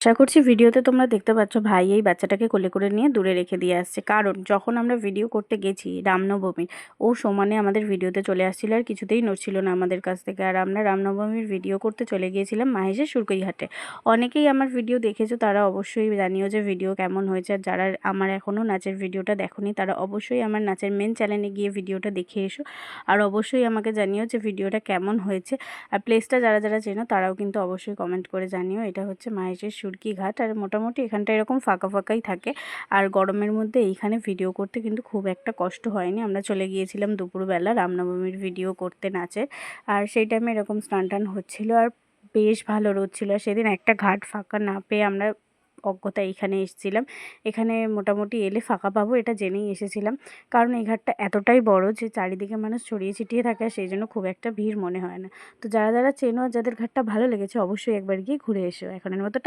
আশা করছি ভিডিওতে তোমরা দেখতে পাচ্ছ ভাই এই বাচ্চাটাকে কোলে করে নিয়ে দূরে রেখে দিয়ে আসছে। কারণ যখন আমরা ভিডিও করতে গেছি রামনবমীর, ও সমানে আমাদের ভিডিওতে চলে আসছিল আর কিছুতেই নড়ছিল না আমাদের কাছ থেকে। আর আমরা রামনবমীর ভিডিও করতে চলে গিয়েছিলাম মাহেশের সুরকইঘাটে অনেকেই আমার ভিডিও দেখেছ, তারা অবশ্যই জানিও যে ভিডিও কেমন হয়েছে। আর যারা আমার এখনও নাচের ভিডিওটা দেখোনি, তারা অবশ্যই আমার নাচের মেন চ্যানেলে গিয়ে ভিডিওটা দেখে এসো। আর অবশ্যই আমাকে জানিও যে ভিডিওটা কেমন হয়েছে। আর প্লেসটা যারা যারা চেনো, তারাও কিন্তু অবশ্যই কমেন্ট করে জানিও। এটা হচ্ছে মাহেশের সুরকি ঘাট আর মোটামুটি এখানটা এরকম ফাঁকা ফাঁকাই থাকে। আর গরমের মধ্যে এইখানে ভিডিও করতে কিন্তু খুব একটা কষ্ট হয়নি। আমরা চলে গিয়েছিলাম দুপুরবেলা, রামনবমীর ভিডিও করতে, নাচের। আর সেই টাইমে এরকম স্নান টান হচ্ছিল আর বেশ ভালো রোদ ছিল। আর সেদিন একটা ঘাট ফাঁকা না পেয়ে আমরা অজ্ঞতা এখানে এসেছিলাম। এখানে মোটামুটি এলে ফাঁকা পাবো এটা জেনেই এসেছিলাম। কারণ এই ঘাটটা এতটাই বড় যে চারিদিকে মানুষ ছড়িয়ে ছিটিয়ে থাকে সেই জন্য খুব একটা ভিড় মনে হয় না। তো যারা যারা চেনো আর যাদের ঘাটটা ভালো লেগেছে অবশ্যই একবার গিয়ে ঘুরে এসো। এখনের মতো